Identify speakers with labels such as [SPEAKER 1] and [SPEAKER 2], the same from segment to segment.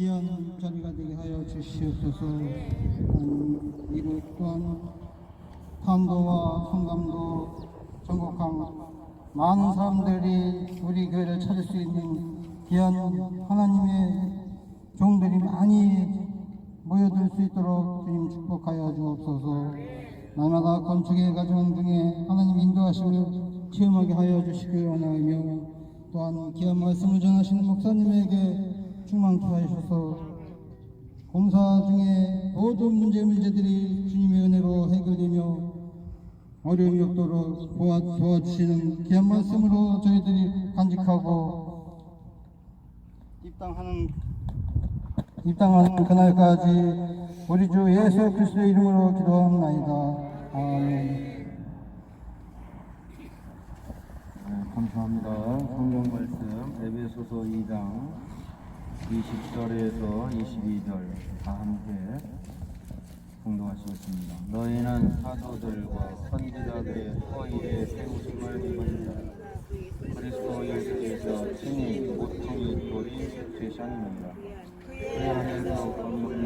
[SPEAKER 1] 귀한 자리가 되게 하여 주시옵소서. 음, 이곳 또한 탄도와 성감도 전국강 많은 사람들이 우리 교회를 찾을 수 있는 귀한 하나님의 종들이 많이 모여들 수 있도록 주님 축복하여 주옵소서. 날마다 건축의 과정 중에 하나님 인도하심을 체험하게 하여 주시길 원하며 또한 귀한 말씀을 전하시는 목사님에게 충만케 하셔서 공사 중에 모든 문제 문제들이 주님의 은혜로 해결되며 어려움이 없도록 도와, 도와주시는 귀한 말씀으로 저희들이 간직하고 입당하는 입당하는 그날까지 우리 주 예수 그리스도의 이름으로 기도합나이다. 아멘.
[SPEAKER 2] 네, 감사합니다. 성경 말씀 에베소서 2장 20절에서 22절 다 함께 공동하시겠습니다. 너희는 사도들과 선지자들의 허위에 세우심을 입으니라. 그리스도 예수께서 친히 모퉁이 돌이 되셨느니라. 그 안에서 건물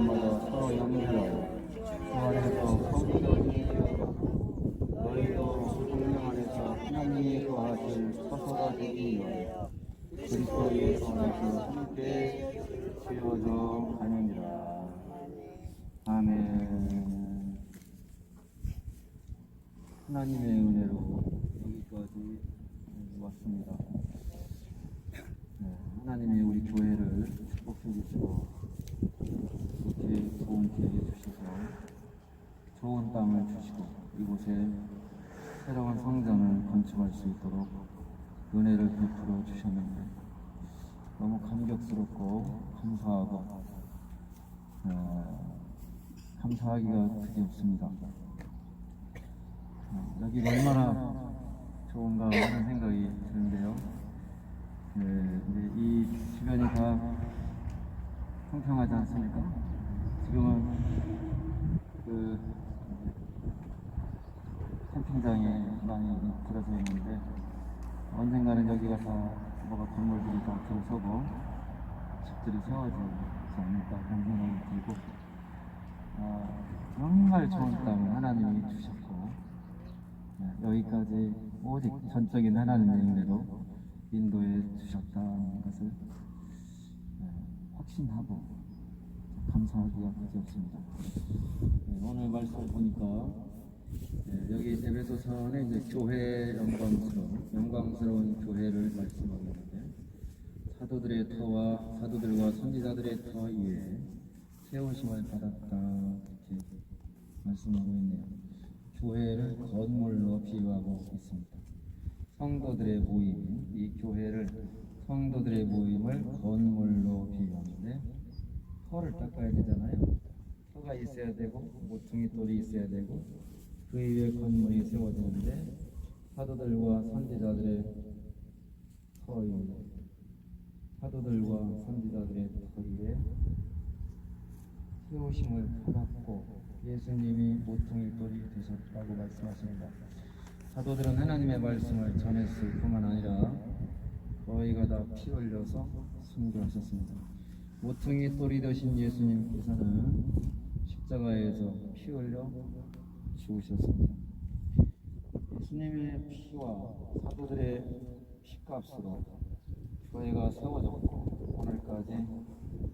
[SPEAKER 2] 하나님의 은혜로 여기까지 왔습니다. 네, 하나님이 우리 교회를 축복해 주시고 이렇게 좋은 기회 주셔서 좋은 땅을 주시고 이곳에 새로운 성전을 건축할 수 있도록 은혜를 베풀어 주셨는데 너무 감격스럽고 감사하고 어, 감사하기가 그지 없습니다. 어, 여기가 얼마나 좋은가 하는 생각이 드는데요. 네, 근데 이 주변이 다 평평하지 않습니까? 지금은 그 캠핑장에 많이 들어서 있는데 언젠가는 여기가 다 뭐가 건물들이 다 들어서고 집들이 세워지지 않을까 그런 생각이 들고 아, 정말 좋은 땅을 하나님이 주셨고 네, 여기까지 오직 전적인 하나님의 은혜로 인도해 주셨다는 것을 네, 확신하고 감사하기가 그지 없습니다. 네, 오늘 말씀을 보니까 네, 여기 에베소서는 이제 교회 영광스러운 영광스러운 교회를 말씀하고 있는데 사도들의 터와 사도들과 선지자들의 터 위에 세우심을 받았다 이렇게 말씀하고 있네요. 교회를 건물로 비유하고 있습니다. 성도들의 모임, 이 교회를 성도들의 모임을 건물로 비유하는데 터를 닦아야 되잖아요. 터가 있어야 되고 모퉁이 돌이 있어야 되고 그 위에 건물이 세워지는데 사도들과 선지자들의 터 위에 사도들과 선지자들의 터 위에 세우심을 받았고 예수님이 모퉁이 돌이 되셨다고 말씀하십니다. 사도들은 하나님의 말씀을 전했을 뿐만 아니라 저희가 다 피 흘려서 순교하셨습니다. 모퉁이 돌이 되신 예수님께서는 십자가에서 피 흘려 죽으셨습니다. 예수님의 피와 사도들의 피값으로 교회가 세워졌고 오늘까지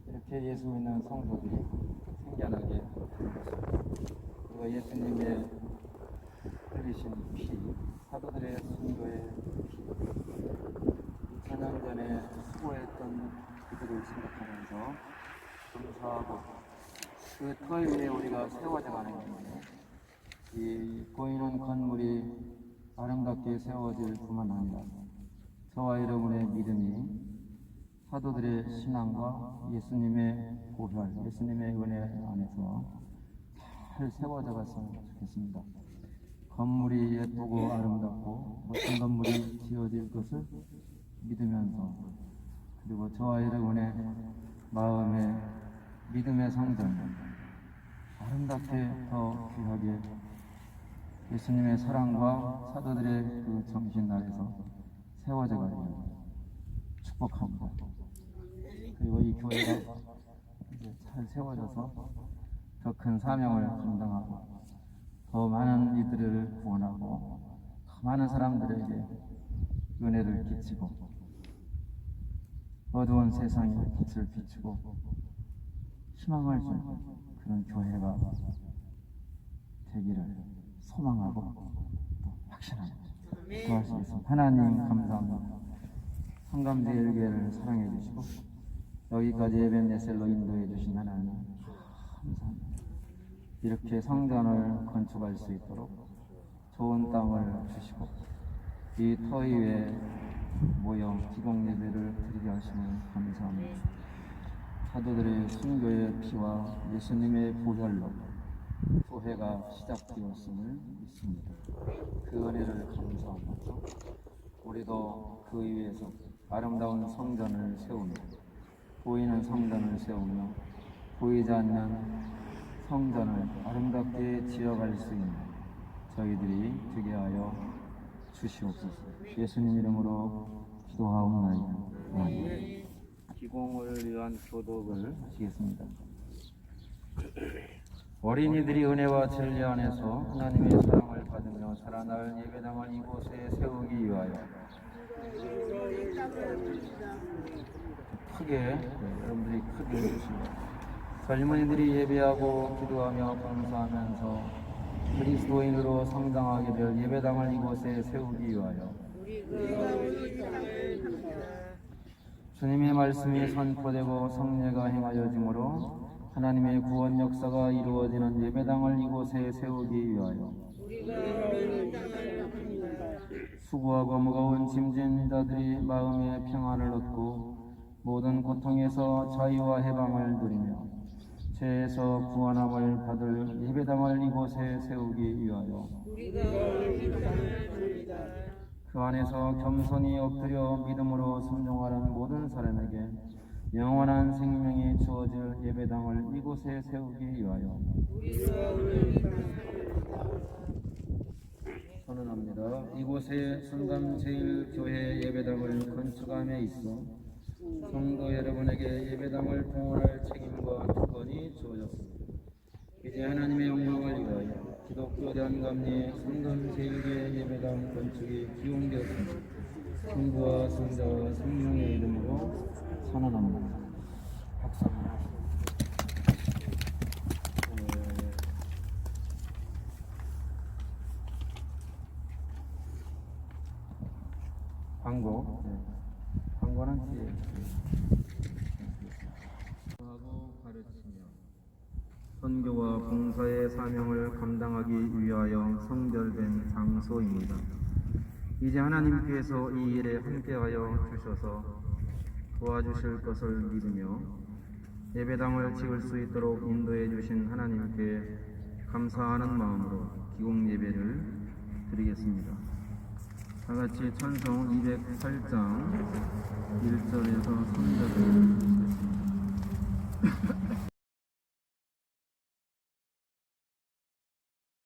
[SPEAKER 2] 이렇게 예수 믿는 성도들이 생겨나게 된 것입니다. 그리고 예수님의 흘리신 피, 사도들의 순교의 피, 2000년 전에 수고했던 그들을 생각하면서 감사하고 그터 위에 우리가 세워져 가는 겁니다. 이 보이는 건물이 아름답게 세워질 뿐만 아니라 저와 여러분의 믿음이 사도들의 신앙과 예수님의 보혈, 예수님의 은혜 안에서 잘 세워져 갔으면 좋겠습니다. 건물이 예쁘고 아름답고 멋진 건물이 지어질 것을 믿으면서 그리고 저와 여러분의 마음의 믿음의 성전 아름답게 더 귀하게 예수님의 사랑과 사도들의 그 정신 아래서 세워져 가기를 축복합니다. 그리고 이 교회가 잘 세워져서 더 큰 사명을 감당하고 더 많은 이들을 구원하고 더 많은 사람들에게 은혜를 끼치고 어두운 세상에 빛을 비추고 희망을 주는 그런 교회가 되기를 소망하고 또 확신합니다. 도와주시겠습니다. 하나님 감사합니다. 성감제일교회를 사랑해 주시고 여기까지 에벤네셀로 인도해 주신 하나님 감사합니다. 이렇게 성전을 건축할 수 있도록 좋은 땅을 주시고 이 터위 위에 모여 기공 예배를 드리게 하시는 감사합니다. 사도들의 순교의 피와 예수님의 보혈로 교회가 시작되었음을 믿습니다. 그 은혜를 감사하면서 우리도 그 위에서 아름다운 성전을 세우며 보이는 성전을 세우며 보이지 않는 성전을 아름답게 지어갈 수 있는 저희들이 되게 하여 주시옵소서. 예수님 이름으로 기도하옵나이다. 아멘. 기공을 위한 교독을 하시겠습니다. 어린이들이 은혜와 진리 안에서 하나님의 사랑을 받으며 자라날 예배당을 이곳에 세우기 위하여 크게 네, 여러분들이 크게 해주시고 젊은이들이 예배하고 기도하며 감사하면서 그리스도인으로 성장하게 될 예배당을 이곳에 세우기 위하여 주님의 말씀이 선포되고 성례가 행하여 주므로 하나님의 구원 역사가 이루어지는 예배당을 이곳에 세우기 위하여 수고하고 무거운 짐진 자들이 마음의 평안을 얻고 모든 고통에서 자유와 해방을 누리며 죄에서 구원함을 받을 예배당을 이곳에 세우기 위하여 그 안에서 겸손히 엎드려 믿음으로 순종하는 모든 사람에게 영원한 생명이 주어질 예배당을 이곳에 세우기 위하여 선언합니다. 이곳에 순감 제일교회 예배당을 건축함에 있어 성도 여러분에게 예배당을 봉헌할 책임과 특권이 주어졌습니다. 이제 하나님의 영광을 위하여 기독교 대한감리의 성감 제일교회 예배당 건축이 기용되었습니다. 성부와 성자와 성령의 이름으로 선언합니다. 네. 광고. 네. 광고는 뒤에. 하고 가르치며 선교와 봉사의 사명을 감당하기 위하여 성결된 장소입니다. 이제 하나님께서 이 일에 함께하여 주셔서 도와주실 것을 믿으며 예배당을 지을 수 있도록 인도해 주신 하나님께 감사하는 마음으로 기공 예배를 드리겠습니다. 다 같이 찬송 208장 1절에서 3절을 읽겠습니다.